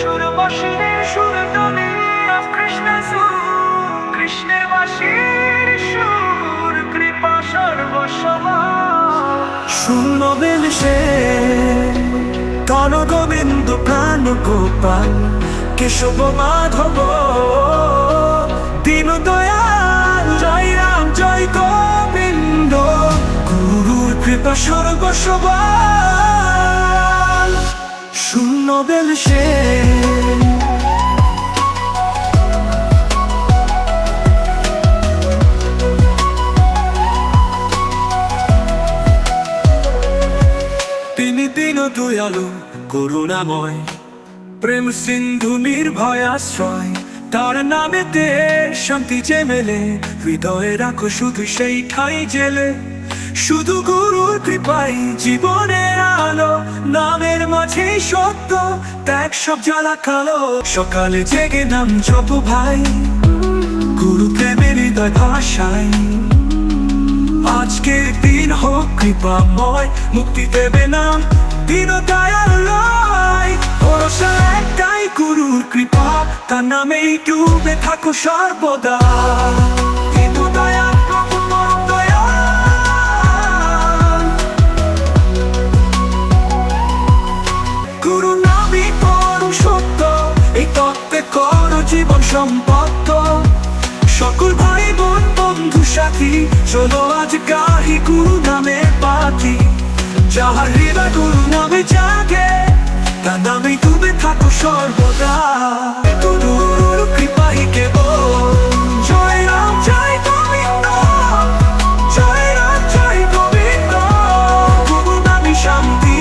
সুর বসিরে সুর সে গোবিন্দ প্রাণ গোপাল, কেশব মাধব দীন দয়াল জয় রাম, জয় গোবিন্দ, গুরুর কৃপা সর্বসবাল। শূন্য বেল সে দয়ালু করুণাময়। প্রেম সিন্ধু নির্ভয় আশ্রয়, তার নামেতে শান্তি যে মেলে, হৃদয়ে রাখো শুধু সেই ঠাই জেলে। শুধু গুরুর কৃপাই জীবনের আলো, নামের মাঝে সত্য, ত্যাগ সব জ্বালা কালো। সকালে জেগে নাম জপ ভাই, গুরু প্রেমের হৃদয় ভাষায় আজকের কৃপাময় মুক্তি দেবে নাম দিন ভরসা একটাই গুরুর কৃপা, তার নামেই ডুবে থাকো সর্বদা। জীবন সম্পত্ত। সকল ভাই বোন বন্ধু, সাথী, চলো আজ গাহি গুরু নামে পাখি। যাহার হৃদয় গুরু নামে জাগে, তার নামে ডুবে থাকো সর্বদা। গুরুর শান্তি